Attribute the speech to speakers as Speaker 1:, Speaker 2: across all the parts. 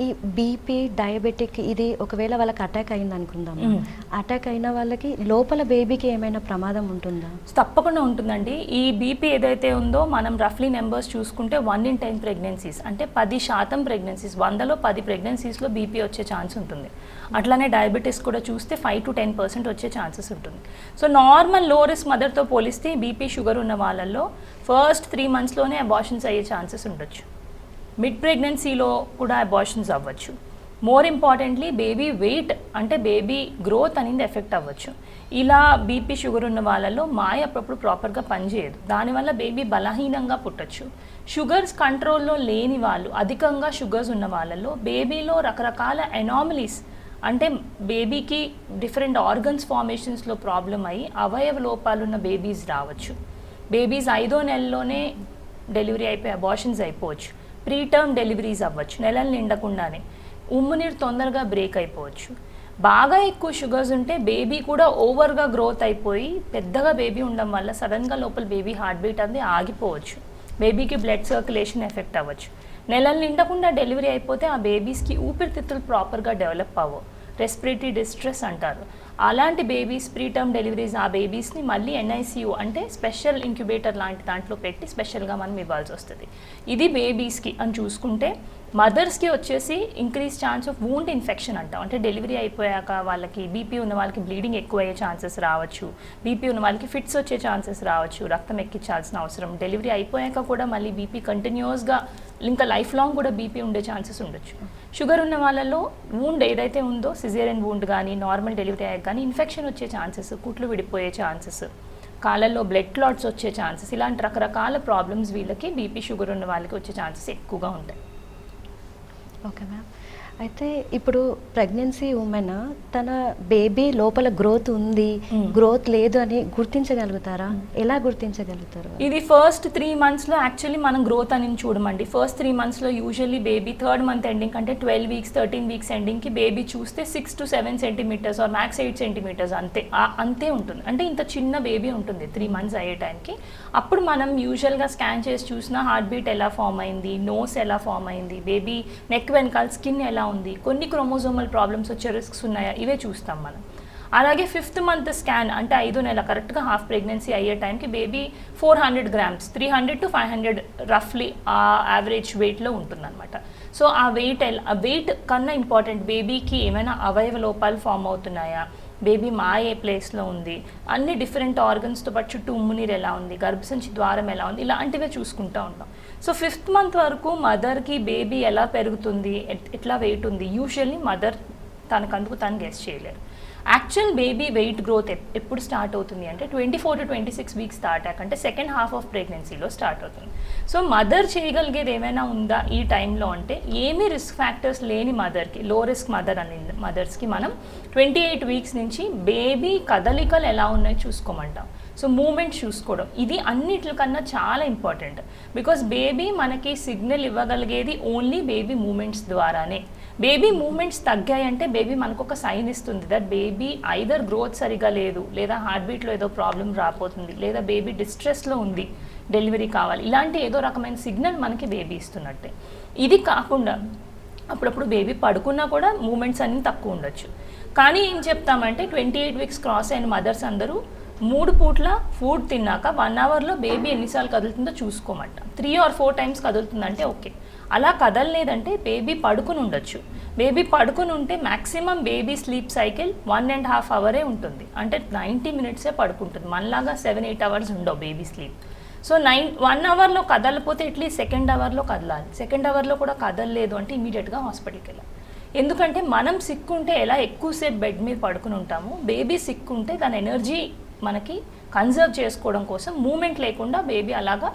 Speaker 1: ఈ BP diabetic ఇది ఒకవేళ వాళ్ళకి అటాక్ అయింది అనుకుందాం. అటాక్ అయిన వాళ్ళకి లోపల బేబీకి ఏమైనా ప్రమాదం ఉంటుందా?
Speaker 2: తప్పకుండా ఉంటుందండి. ఈ బీపీ ఏదైతే ఉందో మనం రఫ్లీ నెంబర్స్ చూసుకుంటే వన్ ఇన్ టెన్ ప్రెగ్నెన్సీస్ అంటే పది శాతం ప్రెగ్నెన్సీస్ వందలో పది ప్రెగ్నెన్సీస్లో బీపీ వచ్చే ఛాన్స్ ఉంటుంది. అట్లానే డయాబెటీస్ కూడా చూస్తే ఫైవ్ టు టెన్ పర్సెంట్ వచ్చే ఛాన్సెస్ ఉంటుంది. సో నార్మల్లో రిస్క్ మదర్తో పోలిస్తే బీపీ షుగర్ ఉన్న వాళ్ళల్లో ఫస్ట్ త్రీ మంత్స్లోనే అబార్షన్స్ అయ్యే ఛాన్సెస్ ఉండొచ్చు. మిడ్ ప్రెగ్నెన్సీలో కూడా అబార్షన్స్ అవ్వచ్చు. మోర్ ఇంపార్టెంట్లీ బేబీ వెయిట్ అంటే బేబీ గ్రోత్ అనేది ఎఫెక్ట్ అవ్వచ్చు. ఇలా బీపీ షుగర్ ఉన్న వాళ్ళలో మాయ అప్పుడప్పుడు ప్రాపర్గా పనిచేయదు. దానివల్ల బేబీ బలహీనంగా పుట్టచ్చు. షుగర్స్ కంట్రోల్లో లేని వాళ్ళు అధికంగా షుగర్స్ ఉన్న వాళ్ళలో బేబీలో రకరకాల ఎనామలీస్ అంటే బేబీకి డిఫరెంట్ ఆర్గన్స్ ఫార్మేషన్స్లో ప్రాబ్లం అయ్యి అవయవ లోపాలున్న బేబీస్ రావచ్చు. బేబీస్ ఐదో నెలలోనే డెలివరీ అయిపోయి అబార్షన్స్ అయిపోవచ్చు. ప్రీ టర్మ్ డెలివరీస్ అవ్వచ్చు నెలలు నిండకుండానే. ఉమ్ము నీరు తొందరగా బ్రేక్ అయిపోవచ్చు. బాగా ఎక్కువ షుగర్స్ ఉంటే బేబీ కూడా ఓవర్గా గ్రోత్ అయిపోయి పెద్దగా బేబీ ఉండడం వల్ల సడన్గా లోపల బేబీ హార్ట్ బీట్ అనేది ఆగిపోవచ్చు. బేబీకి బ్లడ్ సర్క్యులేషన్ ఎఫెక్ట్ అవ్వచ్చు. నెలలు నిండకుండా డెలివరీ అయిపోతే ఆ బేబీస్కి ఊపిరితిత్తులు ప్రాపర్గా డెవలప్ అవ్వవు. రెస్పిరేటరీ డిస్ట్రెస్ అంటారు. అలాంటి బేబీస్ ప్రీటర్మ్ డెలివరీస్ ఆ బేబీస్ని మళ్ళీ ఎన్ఐసియు అంటే స్పెషల్ ఇంక్యుబేటర్ లాంటి దాంట్లో పెట్టి స్పెషల్గా మనం ఇవ్వాల్సి వస్తుంది. ఇది బేబీస్కి అని చూసుకుంటే మదర్స్కి వచ్చేసి increase chance of wound infection అంటాం. అంటే డెలివరీ అయిపోయాక వాళ్ళకి బీపీ ఉన్న వాళ్ళకి బ్లీడింగ్ ఎక్కువ అయ్యే ఛాన్సెస్ రావచ్చు బీపీ ఉన్న వాళ్ళకి ఫిట్స్ వచ్చే ఛాన్సెస్ రావచ్చు. రక్తం ఎక్కించాల్సిన అవసరం. డెలివరీ అయిపోయాక కూడా మళ్ళీ బీపీ కంటిన్యూస్గా ఇంకా లైఫ్ లాంగ్ కూడా బీపీ ఉండే ఛాన్సెస్ ఉండొచ్చు. షుగర్ ఉన్న వాళ్ళలో వూండ్ ఏదైతే ఉందో సిజేరియన్ వూండ్ కానీ నార్మల్ డెలివరీ అయ్యాక కానీ ఇన్ఫెక్షన్ వచ్చే ఛాన్సెస్ కుట్లు విడిపోయే ఛాన్సెస్ కాళ్ళల్లో బ్లడ్ క్లాట్స్ వచ్చే ఛాన్సెస్ ఇలాంటి రకరకాల ప్రాబ్లమ్స్ వీళ్ళకి బీపీ షుగర్ ఉన్న వాళ్ళకి వచ్చే ఛాన్సెస్ ఎక్కువగా ఉంటాయి.
Speaker 1: Okay ma'am. అయితే ఇప్పుడు ప్రెగ్నెన్సీ ఉమెన్ తన బేబీ లోపల గ్రోత్ ఉంది. గ్రోత్ లేదు అని గుర్తించగలుగుతారా? ఎలా గుర్తించగలుగుతారు?
Speaker 2: ఇది ఫస్ట్ త్రీ మంత్స్లో యాక్చువల్లీ మనం గ్రోత్ అని చూడమండి. ఫస్ట్ త్రీ మంత్స్లో usually baby third month ending అంటే ట్వెల్వ్ వీక్స్ థర్టీన్ వీక్స్ ఎండింగ్కి బేబీ చూస్తే six to seven centimetres or max eight centimetres అంతే. అంతే ఉంటుంది. అంటే ఇంత చిన్న బేబీ ఉంటుంది త్రీ మంత్స్ అయ్యే టైంకి. అప్పుడు మనం యూజువల్గా స్కాన్ చేసి చూసినా హార్ట్ బీట్ ఎలా ఫామ్ అయింది నోస్ ఎలా ఫామ్ అయింది బేబీ నెక్ వెనకాల స్కిన్ ఎలా ఉంది కొన్ని క్రోమోజోమల్ ప్రాబ్లమ్స్ వచ్చే రిస్క్స్ ఉన్నాయా ఇవే చూస్తాం మనం. అలాగే ఫిఫ్త్ మంత్ స్కాన్ అంటే ఐదో నెల కరెక్ట్గా హాఫ్ ప్రెగ్నెన్సీ అయ్యే టైంకి baby four hundred grams three hundred to five hundred రఫ్లీ ఆ యావరేజ్ వెయిట్లో ఉంటుందన్నమాట. సో ఆ వెయిట్ ఆ వెయిట్ కన్నా ఇంపార్టెంట్ బేబీకి ఏమైనా అవయవ లోపాలు ఫామ్ అవుతున్నాయా బేబీ మా ఏ ప్లేస్లో ఉంది అన్ని డిఫరెంట్ ఆర్గన్స్తో పాటు చుట్టూ ఉమ్మునీరు ఎలా ఉంది గర్భసంచి ద్వారం ఎలా ఉంది ఇలాంటివే చూసుకుంటూ ఉంటాం. సో ఫిఫ్త్ మంత్ వరకు మదర్కి బేబీ ఎలా పెరుగుతుంది ఎట్- ఎట్లా వెయిట్ ఉంది యూజువల్లీ మదర్ తనకందుకు తను గెస్ చేయలేరు. యాక్చువల్ బేబీ వెయిట్ గ్రోత్ ఎప్పుడు స్టార్ట్ అవుతుంది అంటే twenty four to twenty six weeks start అంటే సెకండ్ హాఫ్ ఆఫ్ ప్రెగ్నెన్సీలో స్టార్ట్ అవుతుంది. సో మదర్ చేయగలిగేది ఏమైనా ఉందా ఈ టైంలో అంటే ఏమీ రిస్క్ ఫ్యాక్టర్స్ లేని మదర్కి లో రిస్క్ మదర్ అని మదర్స్కి మనం ట్వంటీ ఎయిట్ వీక్స్ నుంచి బేబీ కదలికలు ఎలా ఉన్నాయో చూసుకోమంటాం. సో మూమెంట్ చూసుకోవడం ఇది అన్నిటికన్నా చాలా ఇంపార్టెంట్ బికాస్ బేబీ మనకి సిగ్నల్ ఇవ్వగలిగేది ఓన్లీ బేబీ మూమెంట్స్ ద్వారానే. బేబీ మూమెంట్స్ తగ్గాయంటే బేబీ మనకు ఒక సైన్ ఇస్తుంది దట్ బేబీ ఐదర్ గ్రోత్ సరిగా లేదు లేదా హార్ట్ బీట్లో ఏదో ప్రాబ్లం రాపోతుంది లేదా బేబీ డిస్ట్రెస్లో ఉంది డెలివరీ కావాలి. ఇలాంటి ఏదో రకమైన సిగ్నల్ మనకి బేబీ ఇస్తున్నట్టే. ఇది కాకుండా అప్పుడప్పుడు బేబీ పడుకున్నా కూడా మూమెంట్స్ అన్నీ తక్కువ ఉండొచ్చు. కానీ ఏం చెప్తామంటే ట్వంటీ ఎయిట్ వీక్స్ క్రాస్ అయిన మదర్స్ అందరూ మూడు పూట్ల ఫుడ్ తిన్నాక వన్ అవర్లో బేబీ ఎన్నిసార్లు కదులుతుందో చూసుకోమంట. త్రీ ఆర్ ఫోర్ టైమ్స్ కదులుతుందంటే ఓకే. అలా కదలలేదంటే బేబీ పడుకుని ఉండొచ్చు. బేబీ పడుకుని ఉంటే maximum baby sleep cycle one and half అవరే ఉంటుంది. అంటే నైంటీ మినిట్సే పడుకుంటుంది. మనలాగా సెవెన్ ఎయిట్ అవర్స్ ఉండవు baby sleep so nine one అవర్లో కదలపోతే అట్లీస్ట్ సెకండ్ అవర్లో కదలాలి. సెకండ్ అవర్లో కూడా కదలలేదు అంటే ఇమీడియట్గా హాస్పిటల్కి వెళ్ళాలి. ఎందుకంటే మనం సిక్కుంటే ఉంటే ఎలా ఎక్కువసేపు బెడ్ మీద పడుకుని ఉంటామో బేబీ సిక్కుంటే ఉంటే దాని ఎనర్జీ మనకి కన్జర్వ్ చేసుకోవడం కోసం మూమెంట్ లేకుండా బేబీ అలాగా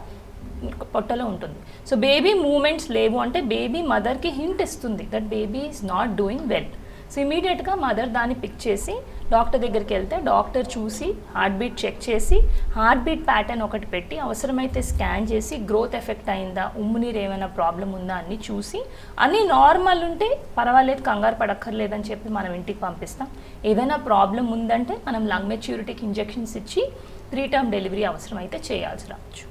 Speaker 2: పొట్టలో ఉంటుంది. సో బేబీ మూమెంట్స్ లేవు అంటే బేబీ మదర్కి హింట్ ఇస్తుంది that baby is not doing well so ఇమీడియట్గా మదర్ దాన్ని పిక్ చేసి డాక్టర్ దగ్గరికి వెళ్తే డాక్టర్ చూసి హార్ట్ బీట్ చెక్ చేసి హార్ట్ బీట్ ప్యాటర్న్ ఒకటి పెట్టి అవసరమైతే స్కాన్ చేసి గ్రోత్ ఎఫెక్ట్ అయిందా ఉమ్ము నీరు ఏమైనా ప్రాబ్లం ఉందా అన్ని చూసి అన్నీ నార్మల్ ఉంటే పర్వాలేదు కంగారు పడక్కర్లేదని చెప్పి మనం ఇంటికి పంపిస్తాం. ఏదైనా ప్రాబ్లం ఉందంటే మనం లంగ్ మెచ్యూరిటీకి ఇంజెక్షన్స్ ఇచ్చి త్రీ టర్మ్ డెలివరీ అవసరమైతే చేయాల్సి రావచ్చు.